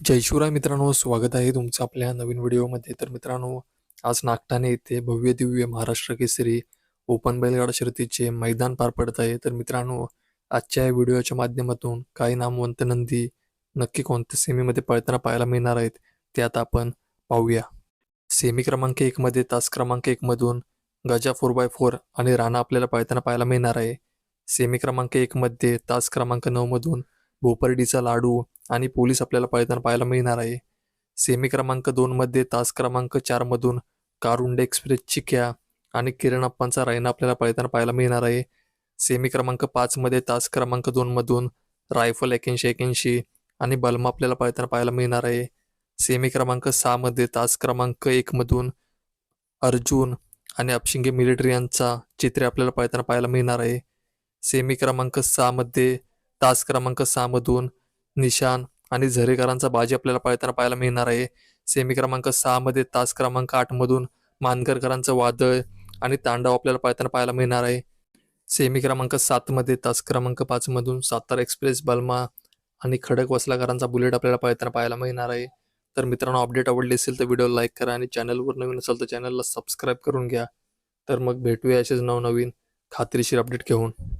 जयशिवराय मित्रांनो स्वागत आहे तुमचं आपल्या नवीन व्हिडिओमध्ये. तर मित्रांनो आज नागठाणे येथे भव्य दिव्य महाराष्ट्र केसरी ओपन बैलगाडा शर्यतीचे मैदान पार पडत आहे. तर मित्रांनो आजच्या या व्हिडिओच्या माध्यमातून काही नामवंत नंदी नक्की कोणत्या सेमीमध्ये पळताना पाहायला मिळणार आहेत ते आता आपण पाहूया. सेमी क्रमांक एकमध्ये तास क्रमांक एकमधून गजा फोर बाय फोर आणि राणा आपल्याला पळताना पाहायला मिळणार आहे. सेमी क्रमांक एकमध्ये तास क्रमांक नऊमधून भोपर्डीचा लाडू आणि पोलीस आपल्याला पळताना पाहायला मिळणार आहे. सेमी क्रमांक दोनमध्ये तास क्रमांक चारमधून कारुंडे एक्सप्रेस चिक्या आणि किरण अप्पांचा रायना आपल्याला पळताना पाहायला मिळणार आहे. सेमी क्रमांक पाचमध्ये तास क्रमांक दोनमधून रायफल एक्याऐंशी एक्याऐंशी आणि बलमा आपल्याला पळताना पाहायला मिळणार आहे. सेमी क्रमांक सहामध्ये तास क्रमांक एकमधून अर्जुन आणि अपशिंगे मिलिटरी यांचा चित्रे आपल्याला पळताना पाहायला मिळणार आहे. सेमी क्रमांक सहामध्ये तास क्रमांक सहामधून निशान आणि झरेकरांचा बाजी आपल्याला पळताना पाहायला मिळणार आहे. सेमी क्रमांक सहामध्ये तास क्रमांक आठमधून मानकरकरांचं वादळ आणि तांडव आपल्याला पळताना पाहायला मिळणार आहे. सेमी क्रमांक सातमध्ये तास क्रमांक पाचमधून सातारा एक्सप्रेस बलमा आणि खडक वसलाकरांचा बुलेट आपल्याला पळताना पाहायला मिळणार आहे. तर मित्रांनो अपडेट आवडली असेल तर व्हिडिओ लाईक करा आणि चॅनलवर नवीन असेल तर चॅनलला सबस्क्राईब करून घ्या. तर मग भेटूया असेच नवनवीन खात्रीशीर अपडेट घेऊन.